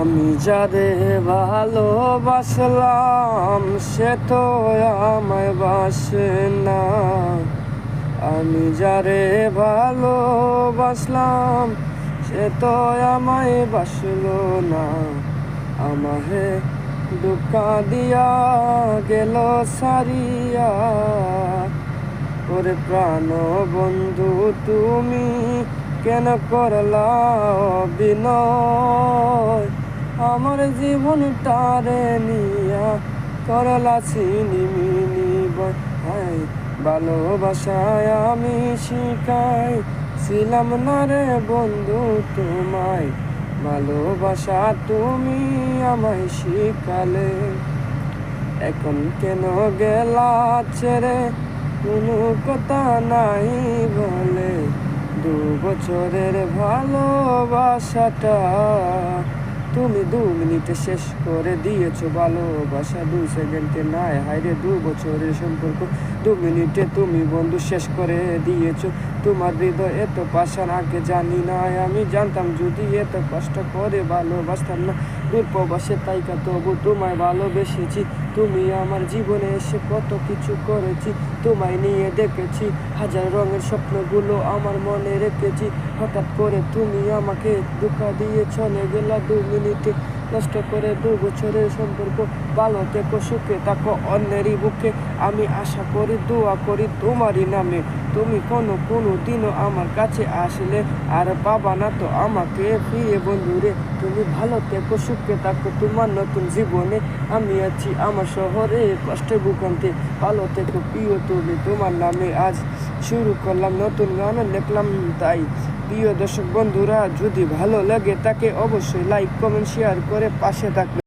আমি যারে ভালোবাসলাম, সে তো আমায় বাসে না। আমি যারে ভালোবাসলাম, সে তো আমায় বাসলো না। আমাহে দুঃখা দিয়া গেল সারিয়া। ওরে প্রাণ বন্ধু, তুমি কেন করলা বিনয় আমার জীবন তারে নিয়া করলা চিনিমিনি বয়। ভালোবাসায় আমি শিখাই ছিলাম না রে বন্ধু তোমায়। ভালোবাসা তুমি আমায় শিখালে। এখন কেন গেলা ছেড়ে? কোনো কথা নাই বলে। দু বছরের ভালোবাসাটা তুমি দু মিনিটে শেষ করে দিয়েছ ভালোবাসা, দু সেকেন্ডে নাই। হাইরে দু বছরের সম্পর্ক, দু মিনিটে তুমি বন্ধু শেষ করে দিয়েছ। তোমার হৃদয় এত পাশান আগে জানি না। আমি জানতাম যদি এত কষ্ট করে ভালোবাসতাম না দূর প্রবাসে তাইকা তবু তোমায় ভালোবেসেছি। তুমি আমার জীবনে এসে কত কিছু করেছি, তোমায় নিয়ে দেখেছি। হাজার রঙের স্বপ্নগুলো আমার মনে রেখেছি। হঠাৎ করে তুমি আমাকে ধোকা দিয়ে চলে গেলা দু মিনিটে। নষ্ট করে দু বছরের সম্পর্ক ভালো থেকো, সুখে থাকো, অন্যেরই বুকে। আমি আশা করি, দোয়া করি তোমারই নামে। তুমি কোনো কোনো দিনও আমার কাছে আসলে আর বাবা না তো আমাকে ফিরে বন্ধুরে। তুমি ভালো থেকো, সুখে থাকো। তোমার নতুন জীবনে আমি আছি আমার শহরে কষ্টে ভূখণ্ডে। ভালো থেকো, প্রিয় তুমি তোমার নামে আজ শুরু করলাম নতুন গান লিখলাম তাই। প্রিয় দর্শক বন্ধুরা যদি ভালো লাগে তাকে অবশ্যই লাইক কমেন্ট শেয়ার করে পাশে থাকবে